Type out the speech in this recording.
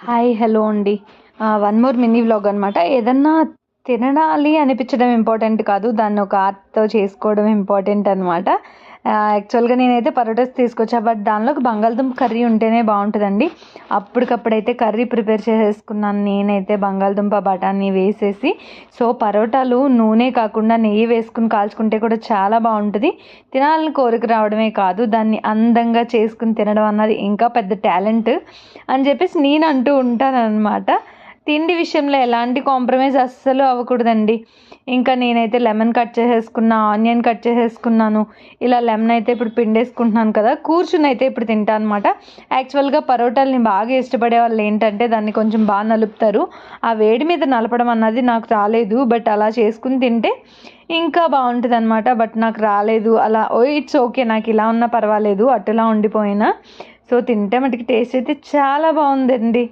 Hi hello అండి. One more mini vlog అనమాట ఏదన్నా తినాలి అనిపించడం ఇంపార్టెంట్ కాదు. దాన్ని ఒక ఆర్ట్తో చేసుకోవడం ఇంపార్టెంట్ అనమాట యాక్చువల్గా నేనైతే పరోటాస్ తీసుకొచ్చా బట్ దానిలోకి బంగాళదుంప కర్రీ ఉంటేనే బాగుంటుందండి. అప్పటికప్పుడైతే కర్రీ ప్రిపేర్ చేసేసుకున్నాను నేనైతే బంగాళదుంప బఠానీ వేసేసి. సో పరోటాలు నూనె కాకుండా నెయ్యి వేసుకుని కాల్చుకుంటే కూడా చాలా బాగుంటుంది. తినాలని కోరిక రావడమే కాదు దాన్ని అందంగా చేసుకుని తినడం అన్నది ఇంకా పెద్ద టాలెంట్ అని చెప్పేసి నేను అంటూ ఉంటాను అనమాట తిండి విషయంలో ఎలాంటి కాంప్రమైజ్ అస్సలు అవ్వకూడదండి. ఇంకా నేనైతే లెమన్ కట్ చేసేసుకున్నా ఆనియన్ కట్ చేసేసుకున్నాను. ఇలా లెమన్ అయితే ఇప్పుడు పిండేసుకుంటున్నాను కదా కూర్చుని అయితే ఇప్పుడు తింటాను అనమాట యాక్చువల్గా పరోటాలని బాగా ఇష్టపడే వాళ్ళు ఏంటంటే దాన్ని కొంచెం బాగా నలుపుతారు. ఆ వేడి మీద నలపడం అన్నది నాకు రాలేదు బట్ అలా చేసుకుని తింటే ఇంకా బాగుంటుంది అనమాట బట్ నాకు రాలేదు అలా ఓ ఇట్స్ ఓకే నాకు ఇలా ఉన్నా పర్వాలేదు అటులా ఉండిపోయినా. సో తింటే మటుకి టేస్ట్ అయితే చాలా బాగుందండి.